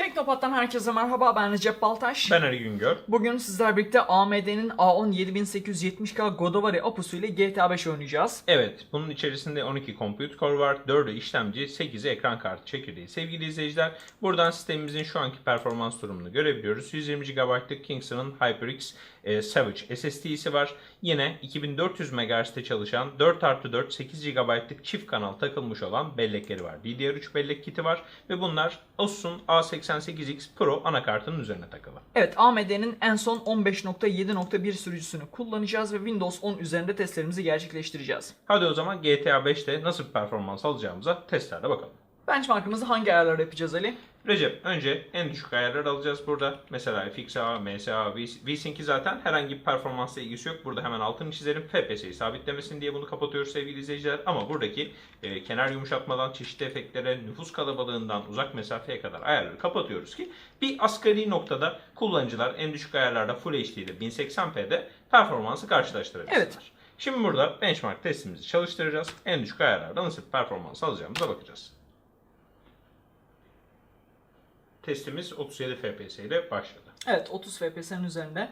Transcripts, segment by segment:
Teknopat'tan herkese merhaba ben Recep Baltaş. Ben Ali Güngör. Bugün sizler birlikte AMD'nin A10 7870K Godavari Apusu ile GTA 5 oynayacağız. Evet, bunun içerisinde 12 compute core var, 4'ü işlemci, 8'i ekran kartı çekirdeği. Sevgili izleyiciler, buradan sistemimizin şu anki performans durumunu görebiliyoruz. 120 GB'lık Kingston'ın HyperX e, Savage SSD'si var. Yine 2400 MHz'te çalışan 4 artı 4 8 GB'lık çift kanal takılmış olan bellekleri var. DDR3 bellek kiti var ve bunlar Asus'un A88X Pro anakartının üzerine takılı. Evet AMD'nin en son 15.7.1 sürücüsünü kullanacağız ve Windows 10 üzerinde testlerimizi gerçekleştireceğiz. Hadi o zaman GTA 5'te nasıl bir performans alacağımıza testlerde bakalım. Benchmark'ımızı hangi ayarlar yapacağız Ali? Recep önce en düşük ayarlar alacağız burada. Mesela FXA, MSA, V-Sync'i zaten herhangi bir performansla ilgisi yok. Burada hemen altını çizerim. FPS'yi sabitlemesin diye bunu kapatıyoruz sevgili izleyiciler. Ama buradaki e, kenar yumuşatmadan çeşitli efektlere, nüfus kalabalığından uzak mesafeye kadar ayarları kapatıyoruz ki bir asgari noktada kullanıcılar en düşük ayarlarda Full HD'de 1080p'de performansı karşılaştırabilsinler. Evet. Şimdi burada benchmark testimizi çalıştıracağız. En düşük ayarlarda nasıl performans alacağımıza bakacağız. Testimiz 37 FPS ile başladı. Evet 30 FPS'nin üzerinde.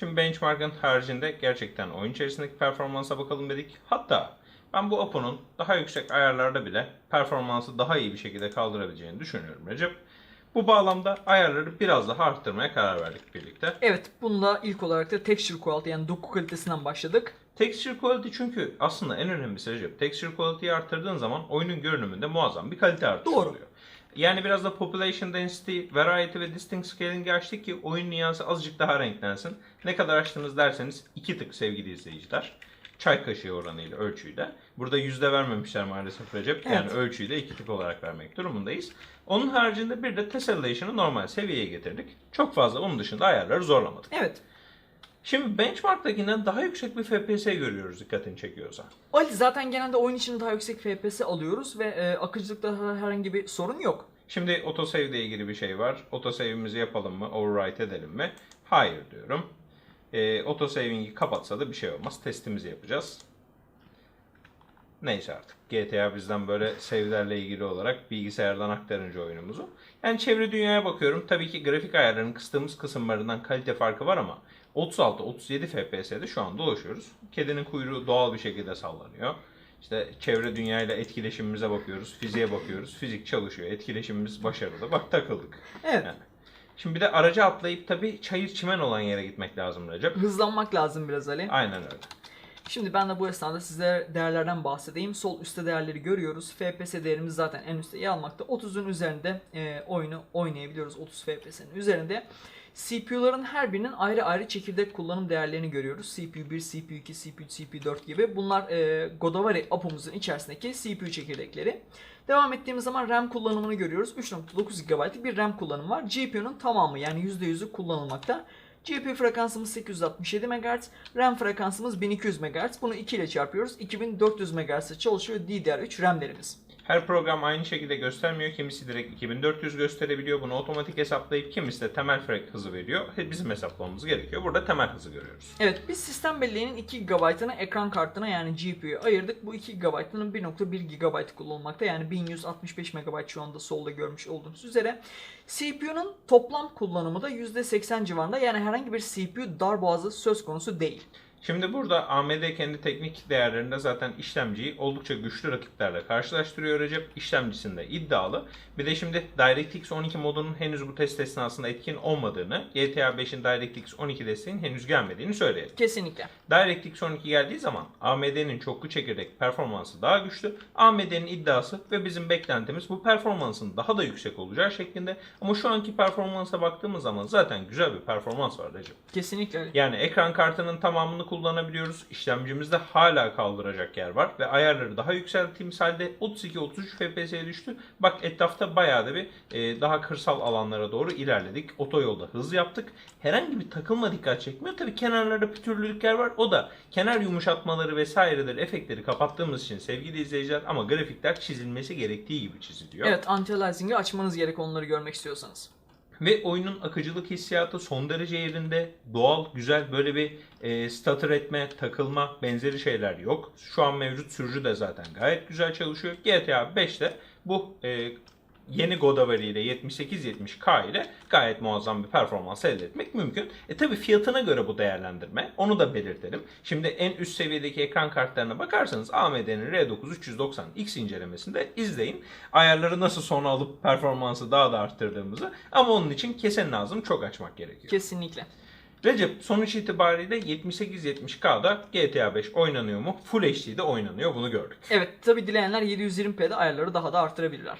Şimdi benchmark'ın haricinde gerçekten oyun içerisindeki performansa bakalım dedik. Hatta ben bu Apo'nun daha yüksek ayarlarda bile performansı daha iyi bir şekilde kaldırabileceğini düşünüyorum Recep. Bu bağlamda ayarları biraz daha arttırmaya karar verdik birlikte. Evet bununla ilk olarak da texture quality yani doku kalitesinden başladık. Texture quality çünkü aslında en önemlisi Recep. Texture quality'yi arttırdığın zaman oyunun görünümünde muazzam bir kalite artışı Doğru. oluyor. Yani biraz da population density, variety ve distinct scaling'i açtık ki oyun nüansı azıcık daha renklensin. Ne kadar açtınız derseniz iki tık sevgili izleyiciler. Çay kaşığı oranıyla ölçüyle. Burada yüzde vermemişler maalesef Recep. Yani Evet. ölçüyü de iki tık olarak vermek durumundayız. Onun haricinde bir de tessellation'ı normal seviyeye getirdik. Çok fazla onun dışında ayarları zorlamadık. Evet. Şimdi benchmark'takinden daha yüksek bir FPS görüyoruz dikkatini çekiyorsa. Ali zaten genelde oyun için daha yüksek FPS alıyoruz ve e, akıcılıkta herhangi bir sorun yok. Şimdi autosave ile ilgili bir şey var. Autosave'imizi yapalım mı? Overwrite edelim mi? Hayır diyorum. E, autosaving'i kapatsa da bir şey olmaz. Testimizi yapacağız. Neyse artık. GTA bizden böyle save'lerle ilgili olarak bilgisayardan aktarınca oyunumuzu. Yani çevre dünyaya bakıyorum. Tabii ki grafik ayarlarının kıstığımız kısımlarından kalite farkı var ama 36-37 FPS'de şu an dolaşıyoruz. Kedinin kuyruğu doğal bir şekilde sallanıyor. İşte çevre dünyayla etkileşimimize bakıyoruz, fiziğe bakıyoruz. Fizik çalışıyor, etkileşimimiz başarılı. Bak takıldık. Evet. Yani. Şimdi bir de araca atlayıp tabii çayır çimen olan yere gitmek lazım Recep. Hızlanmak lazım biraz Ali. Aynen öyle. Şimdi ben de bu esnada size değerlerden bahsedeyim. Sol üstte değerleri görüyoruz. FPS değerimiz zaten en üstte yer almakta. 30'un üzerinde e, oyunu oynayabiliyoruz. 30 FPS'nin üzerinde. CPU'ların her birinin ayrı ayrı çekirdek kullanım değerlerini görüyoruz. CPU 1, CPU 2, CPU 3, CPU 4 gibi. Bunlar e, Godavari APU'muzun içerisindeki CPU çekirdekleri. Devam ettiğimiz zaman RAM kullanımını görüyoruz. 3.9 GB'lık bir RAM kullanımı var. GPU'nun tamamı yani %100'ü kullanılmakta. GPU frekansımız 867 MHz, RAM frekansımız 1200 MHz. Bunu 2 ile çarpıyoruz. 2400 MHz'de çalışıyor DDR3 RAM'lerimiz. Her program aynı şekilde göstermiyor. Kimisi direkt 2400 gösterebiliyor. Bunu otomatik hesaplayıp kimisi de temel frek hızı veriyor. Bizim hesaplamamız gerekiyor. Burada temel hızı görüyoruz. Evet biz sistem belleğinin 2 GB'ını ekran kartına yani GPU'ya ayırdık. Bu 2 GB'ının 1.1 GB kullanılmakta. Yani 1165 MB şu anda solda görmüş olduğunuz üzere. CPU'nun toplam kullanımı da %80 civarında. Yani herhangi bir CPU darboğazı söz konusu değil. Şimdi burada AMD kendi teknik değerlerinde zaten işlemciyi oldukça güçlü rakiplerle karşılaştırıyor Recep. İşlemcisinde iddialı. Bir de şimdi DirectX 12 modunun henüz bu test esnasında etkin olmadığını, GTA 5'in DirectX 12 desteğinin henüz gelmediğini söyleyelim. Kesinlikle. DirectX 12 geldiği zaman AMD'nin çoklu çekirdek performansı daha güçlü. AMD'nin iddiası ve bizim beklentimiz bu performansın daha da yüksek olacağı şeklinde. Ama şu anki performansa baktığımız zaman zaten güzel bir performans var Recep. Kesinlikle. Yani ekran kartının tamamını kullanabiliyoruz. İşlemcimizde hala kaldıracak yer var ve ayarları daha yükselttiğimiz halde 32-33 FPS'ye düştü. Bak etrafta bayağı da bir e, daha kırsal alanlara doğru ilerledik. Otoyolda hız yaptık. Herhangi bir takılma dikkat çekmiyor. Tabii kenarlarda pütürlülükler var. O da kenar yumuşatmaları vesaireleri, efektleri kapattığımız için sevgili izleyiciler ama grafikler çizilmesi gerektiği gibi çiziliyor. Evet anti-aliasing'i açmanız gerek onları görmek istiyorsanız. Ve oyunun akıcılık hissiyatı son derece yerinde. Doğal, güzel böyle bir e, stutter etme, takılma benzeri şeyler yok. Şu an mevcut sürücü de zaten gayet güzel çalışıyor. GTA 5'te bu e, yeni Godavari ile 7870K ile gayet muazzam bir performans elde etmek mümkün. E tabi fiyatına göre bu değerlendirme. Onu da belirtelim. Şimdi en üst seviyedeki ekran kartlarına bakarsanız AMD'nin R9 390X incelemesinde izleyin. Ayarları nasıl sona alıp performansı daha da arttırdığımızı. Ama onun için kesen lazım çok açmak gerekiyor. Kesinlikle. Recep sonuç itibariyle 7870K'da GTA 5 oynanıyor mu? Full HD'de oynanıyor bunu gördük. Evet tabi dileyenler 720p'de ayarları daha da arttırabilirler.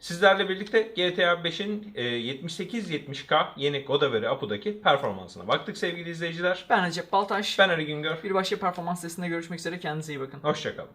Sizlerle birlikte GTA 5'in e, 7870K yeni Godavari Apu'daki performansına baktık sevgili izleyiciler. Ben Recep Baltaş. Ben Ali Güngör. Bir başka performans testinde görüşmek üzere. Kendinize iyi bakın. Hoşçakalın.